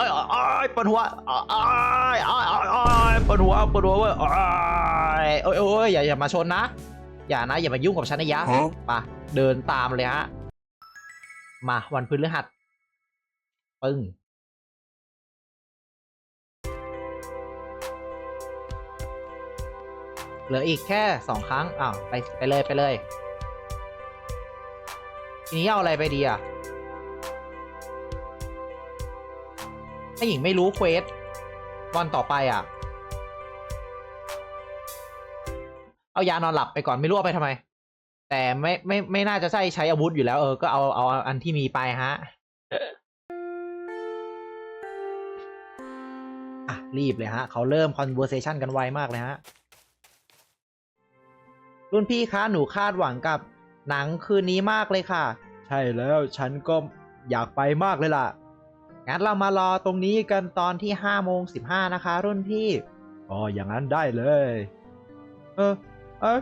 อ้ยโอ้ยโอ้ยปวดหัวโอ้ยโอ้ยโอ้ยโอ้ยปวดหัวปวดหัวเว้ยโอ้ยโอ้ยอ้ยอย่าอย่ามาชนนะ อย่านะอย่ามายุ่งกับฉันนะยะไปะเดินตามเลยฮะ มาวันพฤหัสปึ้งเหลืออีกแค่สองครั้งอ้าวไปไปเลยไปเลย ทีนี้เอาอะไรไปดีอะาหญิงไม่รู้เควสวันต่อไปอะ เอายานอนหลับไปก่อนไม่รู้เอาไปทำไม แต่ไม่ไม่ไม่น่าจะใช่ใช้อาวุธอยู่แล้วเออก็เอาเอาอันที่มีไปฮะอะรีบเลยฮะ เขาเริ่ม conversation กันไวมากเลยฮะ รุ่นพี่คะหนูคาดหวังกับหนังคืนนี้มากเลยค่ะ ใช่แล้วฉันก็อยากไปมากเลยล่ะ งั้นเรามารอตรงนี้กันตอนที่5โมง15นะคะ รุ่นพี่อ๋ออย่างนั้นได้เลย เออเออ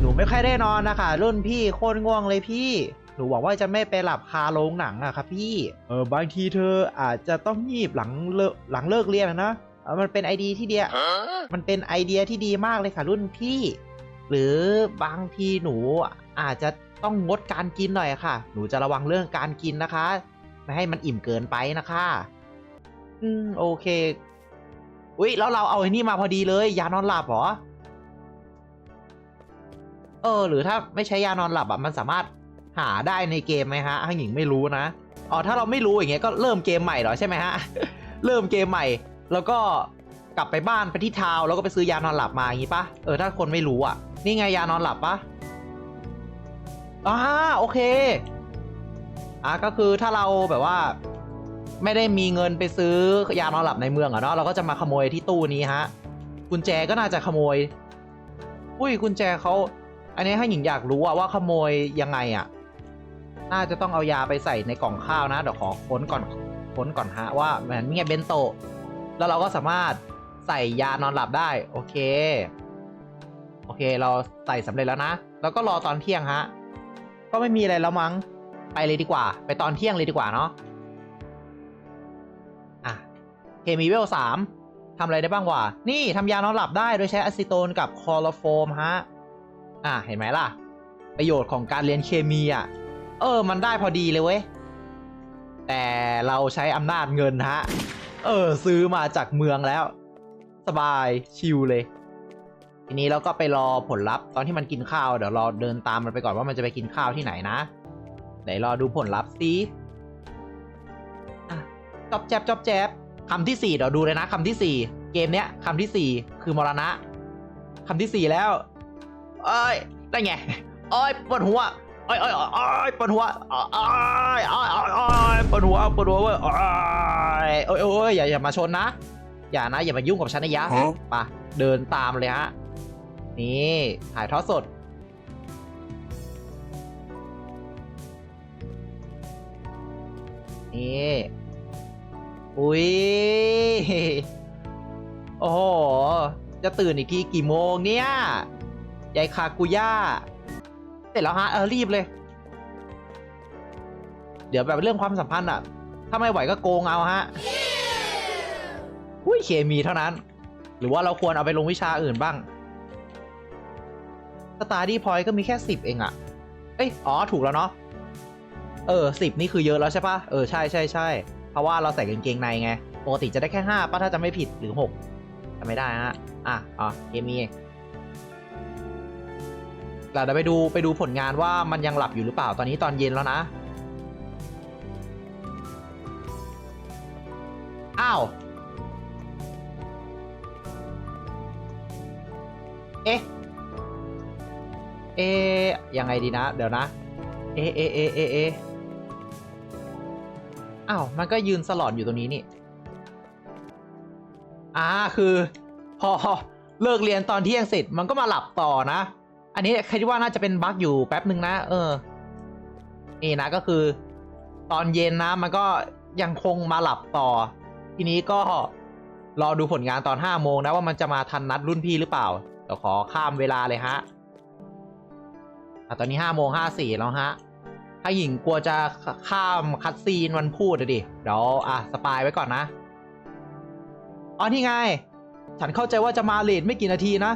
หนูไม่ค่อยได้นอนนะคะรุ่นพี่โคตรง่วงเลยพี่ หนูหวังว่าจะไม่ไปหลับคาโรงหนังอะครับพี่ เออบางทีเธออาจจะต้องงีบหลังเลิกหลังเลิกเรียนอะนะเออมันเป็นไอเดียที่เดียมันเป็นไอเดียที่ดีมากเลยค่ะรุ่นพี่ หรือบางทีหนูอาจจะ ต้องงดการกินหน่อยค่ะ หนูจะระวังเรื่องการกินนะคะ ไม่ให้มันอิ่มเกินไปนะคะ อืมโอเค อุ๊ย แล้วเราเอาไอ้นี่มาพอดีเลย ยานอนหลับเหรอ เออ หรือถ้าไม่ใช้ยานอนหลับอะมันสามารถหาได้ในเกมไหมฮะให้หญิงไม่รู้นะ อ๋อ ถ้าเราไม่รู้อย่างเงี้ยก็เริ่มเกมใหม่เหรอใช่ไหมฮะ เริ่มเกมใหม่ แล้วก็กลับไปบ้านไปที่ทาวน์แล้วก็ไปซื้อยานอนหลับมาอย่างงี้ปะเออถ้าคนไม่รู้อะ นี่ไงยานอนหลับปะ อ่าโอเค อะก็คือถ้าเราแบบว่า ไม่ได้มีเงินไปซื้อยานอนหลับในเมืองอะเนาะเราก็จะมาขโมยที่ตู้นี้ฮะกุญแจก็น่าจะขโมย อุ้ยกุญแจเขาอันนี้ให้หญิงอยากรู้อะว่าขโมยยังไงอะน่าจะต้องเอายาไปใส่ในกล่องข้าวนะเดี๋ยวขอค้นก่อนค้นก่อนฮะว่าเหมือนนี่ไงเบนโตะแล้วเราก็สามารถใส่ยานอนหลับได้ โอเค โอเค เราใส่สำเร็จแล้วนะ แล้วก็รอตอนเที่ยงฮะ ก็ไม่มีอะไรแล้วมั้ง ไปเลยดีกว่า ไปตอนเที่ยงเลยดีกว่าเนาะ อะเคมีเวลสามทำอะไรได้บ้างวะ นี่ทำยานอนหลับได้โดยใช้อะซิโตนกับคลอโรโฟมฮะ อะ เห็นไหมล่ะ ประโยชน์ของการเรียนเคมีอะ เออ มันได้พอดีเลยเว้ย แต่เราใช้อำนาจเงินฮะ เออ ซื้อมาจากเมืองแล้ว สบายชิลเลย ทีนี้เราก็ไปรอผลลัพธ์ตอนที่มันกินข้าวเดี๋ยวรอเดินตามมันไปก่อนว่ามันจะไปกินข้าวที่ไหนนะไหนรอดูผลลัพธ์สิอะจอบแจบจอบแจบคำที่สี่เดี๋ยวดูเลยนะคำที่สี่เกมเนี้ยคำที่สี่คือมรณะคำที่สี่แล้วเอ้ยได้ไงเอ้ยปวดหัวเอ้ยเอ้ยเอ้ยปวดหัวเอ้ยเอ้ยเอ้ยเอ้ยเอ้ยปวดหัวปวดหัวเว้ยเอ้ยเอ้ยเอ้ยอย่าอย่ามาชนนะ อย่านะอย่ามายุ่งกับฉันนะยะไปะเดินตามเลยฮะ นี่ถ่ายทอดสด นี่ อุ้ย โอ้โห จะตื่นอีกทีกี่โมงเนี่ย ยายคากุย่า เสร็จแล้วฮะ เออรีบเลย เดี๋ยวแบบเรื่องความสัมพันธ์อะถ้าไม่ไหวก็โกงเอาฮะอุ้ยเคมีเท่านั้น หรือว่าเราควรเอาไปลงวิชาอื่นบ้าง ตาร์ดี้พอยต์ก็มีแค่สิบเองอะเอ้ย อ๋อ ถูกแล้วเนาะ เออสิบนี่คือเยอะแล้วใช่ปะเออ ใช่ใช่ใช่ เพราะว่าเราใส่กางเกงในไง ปกติจะได้แค่ห้าป่ะถ้าจะไม่ผิดหรือหกจะไม่ได้ฮะ อะ อ๋อ เกมมีเราเดี๋ยวไปดูไปดูผลงานว่ามันยังหลับอยู่หรือเปล่า ตอนนี้ตอนเย็นแล้วนะ อ้าว เอ๊ะ เอ๊ยังไงดีนะ เดี๋ยวนะ เอ๊ะเอ๊ะเอ๊ะเอ๊ะเอ๊อ้าว มันก็ยืนสลอนอยู่ตรงนี้นี่อ่าคือ พอเลิกเรียนตอนเที่ยงเสร็จมันก็มาหลับต่อนะ อันนี้คิดว่าน่าจะเป็นบั๊กอยู่แป๊บหนึ่งนะ เออ นี่นะก็คือ ตอนเย็นนะ มันก็ยังคงมาหลับต่อ ทีนี้ก็รอดูผลงานตอนห้าโมงนะว่ามันจะมาทันนัดรุ่นพี่หรือเปล่าเดี๋ยวขอข้ามเวลาเลยฮะ อะตอนนี้ห้าโมงห้าสี่แล้วฮะ ถ้าหญิงกลัวจะข้ามคัดซีนวันพูดอะดิ เดี๋ยวอะสปายไว้ก่อนนะ อ๋อนี่ไง ฉันเข้าใจว่าจะมาเลทไม่กี่นาทีนะ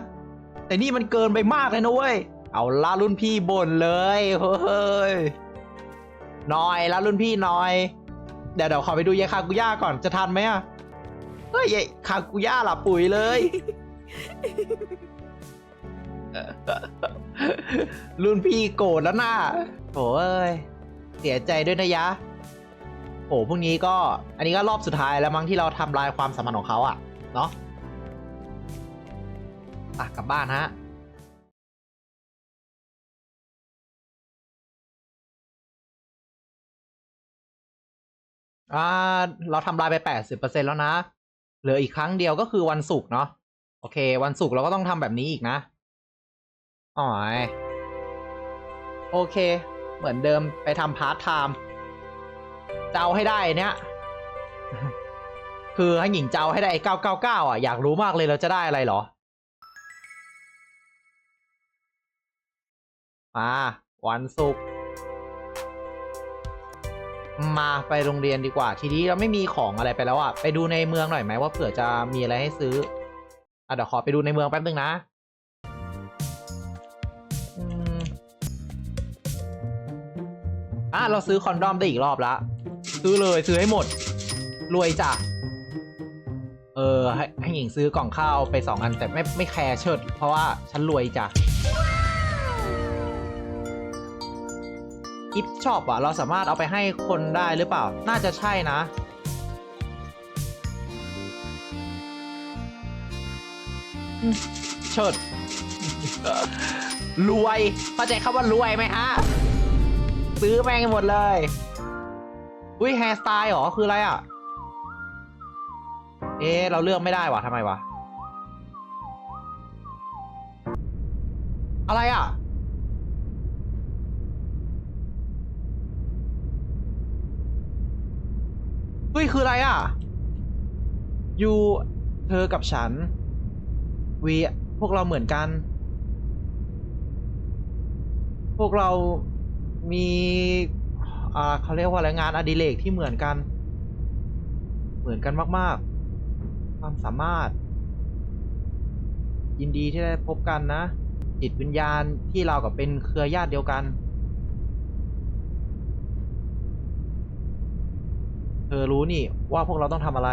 แต่นี่มันเกินไปมากเลยนะเว้ย เอาละรุ่นพี่บ่นเลยเฮ้ยน้อยละรุ่นพี่น้อย เดี๋ยวเดี๋ยวขอไปดูยายคากุย่าก่อนจะทันไหมอะเฮ้ยยายคากุย่าหลับปุ๋ยเลย รุ่นพี่โกรธแล้วนะโถเอ้ย เสียใจด้วยนะยะโหพรุ่งนี้ก็ อันนี้ก็รอบสุดท้ายแล้วมั้งที่เราทำลายความสัมพันธ์ของเขาอะเนาะอะกลับบ้านฮะอ่าเราทำลายไปแปดสิบเปอร์เซ็นแล้วนะ เหลืออีกครั้งเดียวก็คือวันศุกร์เนาะ โอเค วันศุกร์เราก็ต้องทำแบบนี้อีกนะ อ๋อยโอเค เหมือนเดิมไปทำพาร์ทไทม์จะเอาให้ได้เนี้ยคือให้หญิงเจ้าให้ได้เก้าเก้าเก้าอะอยากรู้มากเลยเราจะได้อะไรเหรอ มาวันศุกร์มาไปโรงเรียนดีกว่า ทีนี้เราไม่มีของอะไรไปแล้วอะ ไปดูในเมืองหน่อยไหมว่าเผื่อจะมีอะไรให้ซื้ออะเดี๋ยวขอไปดูในเมืองแป๊บนึงนะ อะเราซื้อคอนดอมได้อีกรอบละซื้อเลยซื้อให้หมด รวยจ้ะเออให้ให้หญิงซื้อกล่องข้าวไปสองอันแต่ไม่ไม่แคร์เชิด เพราะว่าฉันรวยจ้ะกิฟช็อปอะ เราสามารถเอาไปให้คนได้หรือเปล่า น่าจะใช่นะ เชิด รวยเข้าใจคำว่ารวยไหมฮะ ซื้อแม่งให้หมดเลย อุ้ยแฮร์สไตล์เหรอ คืออะไรอะ เอ๊ะ เราเลือกไม่ได้วะทำไมวะ อะไรอะ เฮ้ย คืออะไรอะ อยู่ เธอกับฉัน วี พวกเราเหมือนกัน พวกเรา มีอ่าเขาเรียกว่าอะไรงานอดิเรกที่เหมือนกัน เหมือนกันมาก ๆ ความสามารถ ยินดีที่ได้พบกันนะ จิตวิญญาณที่เรากับเป็นเครือญาติเดียวกัน เธอรู้นี่ว่าพวกเราต้องทำอะไร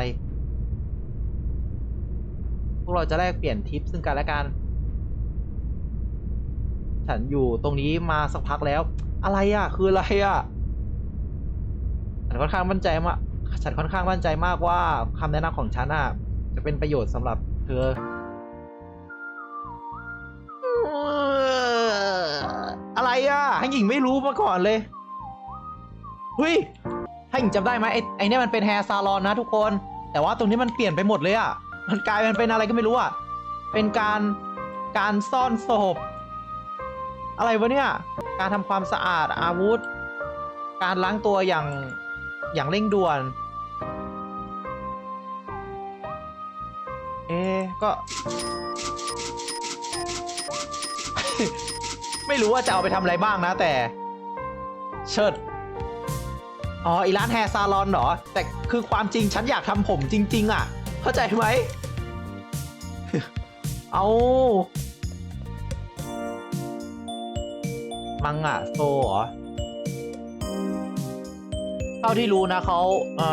พวกเราจะแลกเปลี่ยนทิปซึ่งกันและกัน ฉันอยู่ตรงนี้มาสักพักแล้ว อะไรอะ คืออะไรอะฉันค่อนข้างมั่นใจมากฉันค่อนข้างมั่นใจมากว่าคำแนะนำของฉันอะ จะเป็นประโยชน์สำหรับเธอ อะไรอะให้หญิงไม่รู้มาก่อนเลยเฮ้ยให้หญิงจำได้ไหมไอ้ไอ้เนี่ยมันเป็นแฮร์ซาลอนนะทุกคน แต่ว่าตรงนี้มันเปลี่ยนไปหมดเลยอะ มันกลายเป็นเป็นอะไรก็ไม่รู้อะ เป็นการการซ่อนศพ อะไรวะเนี่ย การทำความสะอาดอาวุธ การล้างตัวอย่างอย่างเร่งด่วน เอ๊ก็ ไม่รู้ว่าจะเอาไปทำอะไรบ้างนะแต่ เชิด อ๋ออีร้านแฮร์ซาลอนเหรอ แต่คือความจริงฉันอยากทำผมจริง ๆ อะ เข้าใจไหม เอา มังอะโซเหรอเท่าที่รู้นะเขาเอ่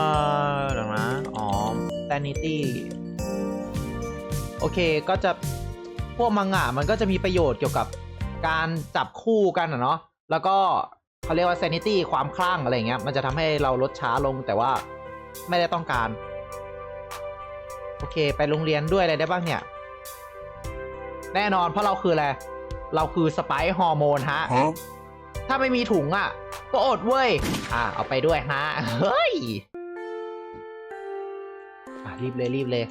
อเดี๋ยวนะอ๋อ sanity โอเคก็จะพวกมังงะมันก็จะมีประโยชน์เกี่ยวกับการจับคู่กันอะเนาะแล้วก็เขาเรียกว่า sanity ความคลั่งอะไรเงี้ยมันจะทำให้เราลดช้าลงแต่ว่าไม่ได้ต้องการ โอเค ไปโรงเรียนด้วยอะไรได้บ้างเนี่ย แน่นอนเพราะเราคืออะไร เราคือสไปซ์ฮอร์โมนฮะ Huh? ถ้าไม่มีถุงอะ ก็อดเว้ย อะเอาไปด้วยฮะ เฮ้ย อะรีบเลยรีบเลย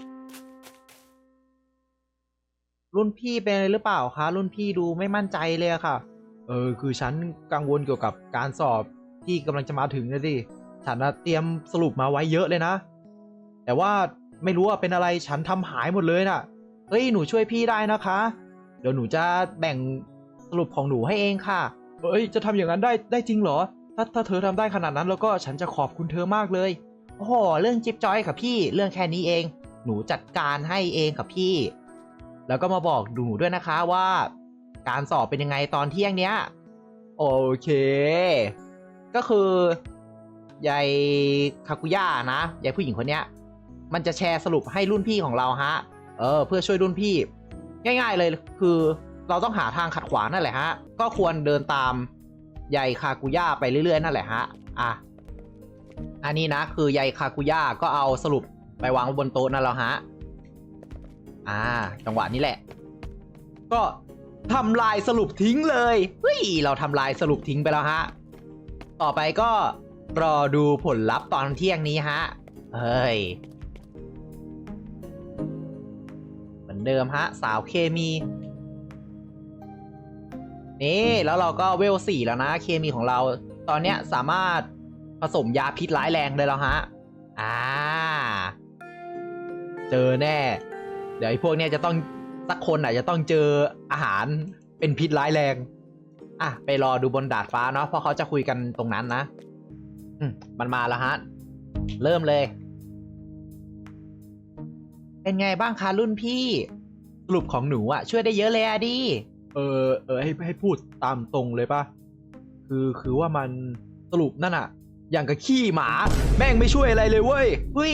รุ่นพี่เป็นอะไรหรือเปล่าคะ รุ่นพี่ดูไม่มั่นใจเลยอะค่ะ เออ คือฉันกังวลเกี่ยวกับการสอบที่กำลังจะมาถึงนะสิฉันน่ะเตรียมสรุปมาไว้เยอะเลยนะ แต่ว่าไม่รู้ว่าเป็นอะไรฉันทำหายหมดเลยน่ะ เฮ้ย หนูช่วยพี่ได้นะคะ เดี๋ยวหนูจะแบ่งสรุปของหนูให้เองค่ะเอ้ย จะทำอย่างนั้นได้ได้จริงเหรอทถ้าถ้าเธอทำได้ขนาดนั้นแล้วก็ฉันจะขอบคุณเธอมากเลย โอ้โห เรื่องจิ๊บจอยค่ะพี่ เรื่องแค่นี้เอง หนูจัดการให้เองค่ะพี่ แล้วก็มาบอกหนูด้วยนะคะว่า การสอบเป็นยังไงตอนเที่ยงเนี้ย โอเค ก็คือยายคากุย่านะยายผู้หญิงคนเนี้ย มันจะแชร์สรุปให้รุ่นพี่ของเราฮะ เออ เพื่อช่วยรุ่นพี่ ง่าย ๆ เลยคือเราต้องหาทางขัดขวางนั่นแหละฮะ ก็ควรเดินตามยายคากุย่าไปเรื่อยๆ นั่นแหละฮะ อะ อันนี้นะคือยายคากุย่าก็เอาสรุปไปวางไว้บนโต๊ะนั่นแล้วฮะ อ่า จังหวะนี้แหละ ก็ทำลายสรุปทิ้งเลย เฮ้ย เราทำลายสรุปทิ้งไปแล้วฮะ ต่อไปก็รอดูผลลัพธ์ตอนเที่ยงนี้ฮะ เฮ้ย อนเดิมฮะ สาวเคมี นี่แล้วเราก็เวลสี่แล้วนะ เคมีของเรา ตอนเนี้ยสามารถผสมยาพิษร้ายแรงได้แล้วฮะ อ่า เจอแน่ เดี๋ยวไอ้พวกเนี้ยจะต้องสักคนอะจะต้องเจออาหารเป็นพิษร้ายแรง อะ ไปรอดูบนดาดฟ้าเนาะเพราะเขาจะคุยกันตรงนั้นนะ อืมมันมาแล้วฮะ เริ่มเลย เป็นไงบ้างคะรุ่นพี่สรุปของหนูอะช่วยได้เยอะเลยอะดิเออเออให้ให้พูดตามตรงเลยปะคือคือว่ามันสรุปนั่นอะอย่างกับขี้หมา แม่งไม่ช่วยอะไรเลยเว้ยเฮ้ย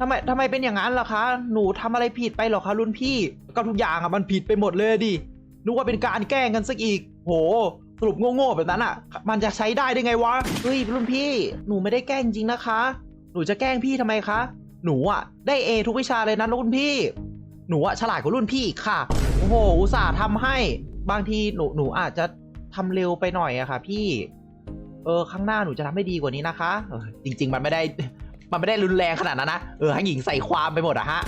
ทำไมทำไมเป็นอย่างนั้นล่ะคะ หนูทำอะไรผิดไปเหรอคะรุ่นพี่ ก็ทุกอย่างอะมันผิดไปหมดเลยดินึกว่าเป็นการแกล้งกันสักอีก โห สรุปโง่ๆแบบนั้นอะมันจะใช้ได้ได้ไงวะเฮ้ยรุ่นพี่ หนูไม่ได้แกล้งจริงนะคะ หนูจะแกล้งพี่ทำไมคะ หนูอะได้เอทุกวิชาเลยนะรุ่นพี่ หนูอะฉลาดกว่ารุ่นพี่อีกค่ะ โอ้โห อุตส่าห์ทำให้ บางทีหนูหนูอาจจะทำเร็วไปหน่อยอะค่ะ พี่ เออข้างหน้าหนูจะทำให้ดีกว่านี้นะคะเออจริง ๆ มันไม่ได้ มันไม่ได้รุนแรงขนาดนั้นนะ เออให้หญิงใส่ความไปหมดอะฮะ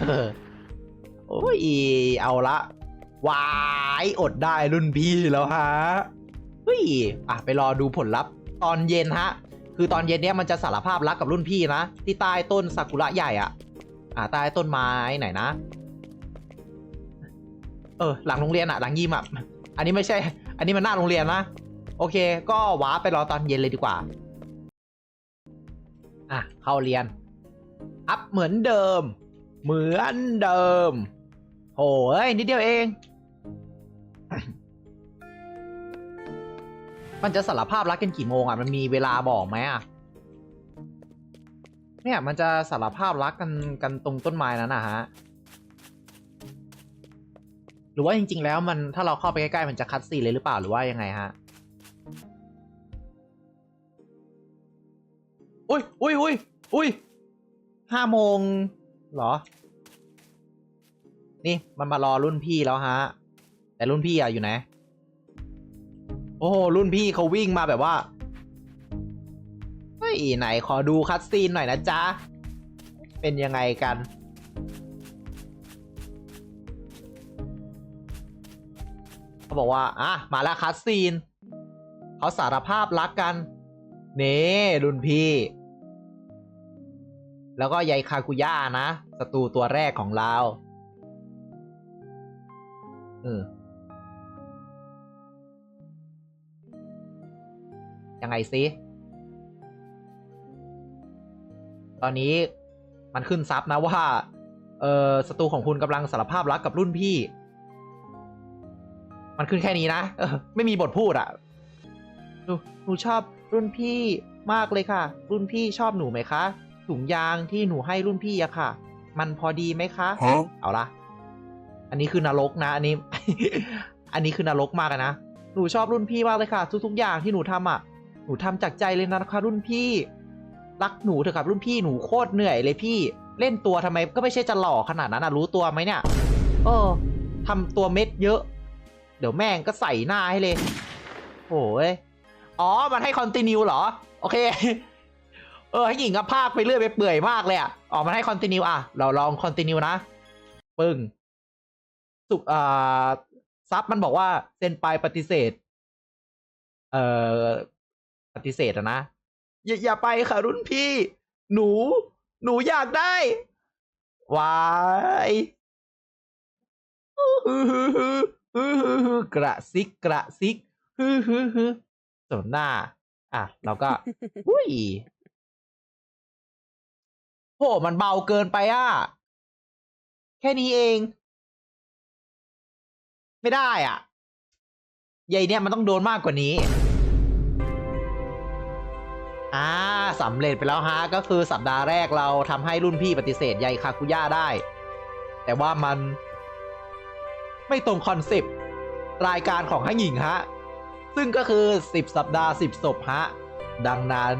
เออ โอ้ย เอาละวายอดได้รุ่นพี่แล้วฮะ เฮ้ย อะไปรอดูผลลัพธ์ตอนเย็นฮะ คือตอนเย็นเนี้ยมันจะสารภาพรักกับรุ่นพี่นะ ที่ใต้ต้นซากุระใหญ่อะอ่าใต้ต้นไม้ไหนนะ เออ หลังโรงเรียนอะหลังยิมอะอันนี้ไม่ใช่ อันนี้มันหน้าโรงเรียนนะ โอเค ก็ว้าไปรอตอนเย็นเลยดีกว่า อะ เข้าเรียน อัพเหมือนเดิม เหมือนเดิมโอ้ยนิดเดียวเอง มันจะสารภาพรักกันกี่โมงอะ มันมีเวลาบอกไหมอะ เนี่ยมันจะสารภาพรักกันกันตรงต้นไม้นั้นนะฮะ หรือว่าจริง ๆ แล้วมันถ้าเราเข้าไปใกล้ๆมันจะคัดซีนเลยหรือเปล่าหรือว่ายังไงฮะ อุ้ยอุ้ยอุ้ยอุ้ยห้าโมงเหรอ นี่มันมารอรุ่นพี่แล้วฮะ แต่รุ่นพี่อะอยู่ไหน โอ้โหรุ่นพี่เขาวิ่งมาแบบว่า เฮ้ย ไหนขอดูคัดซีนหน่อยนะจ๊ะ เป็นยังไงกัน เขาบอกว่า อะ มาแล้วคัดซีน เขาสารภาพรักกัน เน่รุ่นพี่ แล้วก็ยายคากุย่านะศัตรูตัวแรกของเรา เออ ยังไงซิตอนนี้มันขึ้นซับนะว่า เออศัตรูของคุณกำลังสารภาพรักกับรุ่นพี่ มันขึ้นแค่นี้นะเออไม่มีบทพูดอะ่ะหนูหนูชอบรุ่นพี่มากเลยค่ะ รุ่นพี่ชอบหนูไหมคะ ถุงยางที่หนูให้รุ่นพี่อะค่ะ มันพอดีไหมคะ Huh? เอาละอันนี้คือนรกนะ อันนี้ อันนี้คือนรกมากอะนะ หนูชอบรุ่นพี่มากเลยค่ะ ทุกๆอย่างที่หนูทำอะห นูทำจากใจเลยนะคะรุ่นพี่ รักหนูเถอะครับรุ่นพี่หนูโคตรเหนื่อยเลยพี่ เล่นตัวทำไมก็ไม่ใช่จะหล่อขนาดนั้นอะรู้ตัวไหมเนี่ยเออทำตัวเม็ดเยอะ เดี๋ยวแม่งก็ใส่หน้าให้เลยโอ้ยอ๋อ มันให้คอนติเนียเหรอ โอเค เออ ให้หญิงกับภาคไปเรื่อยไปเปื่อยมากเลยอะออกมาให้คอนติเนียอะ เราลองคอนติเนียนะ ปึ้ง สุกอ่าซับมันบอกว่าเซ็นไปปฏิเสธ เอ่อ ปฏิเสธอะนะอย่าอย่าไปค่ะรุ่นพี่ หนู หนูอยากได้วายกระซิกกระซิกฮึฮึฮึสมหน้า อะเราก็อุ้ยโหมันเบาเกินไปอะ แค่นี้เอง ไม่ได้อะ ใหญ่เนี่ยมันต้องโดนมากกว่านี้ อ่าสำเร็จไปแล้วฮะ ก็คือสัปดาห์แรกเราทำให้รุ่นพี่ปฏิเสธใยคาคุย่าได้ แต่ว่ามันไม่ตรงคอนเซปต์รายการของฮังหญิงฮะ ซึ่งก็คือ 10 สัปดาห์ 10ศพฮะ ดังนั้น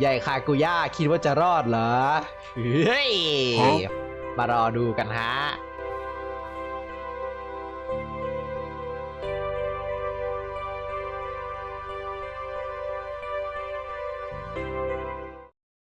ใหญ่คากุย่าคิดว่าจะรอดเหรอ เฮ้ยฮะมารอดูกันฮะ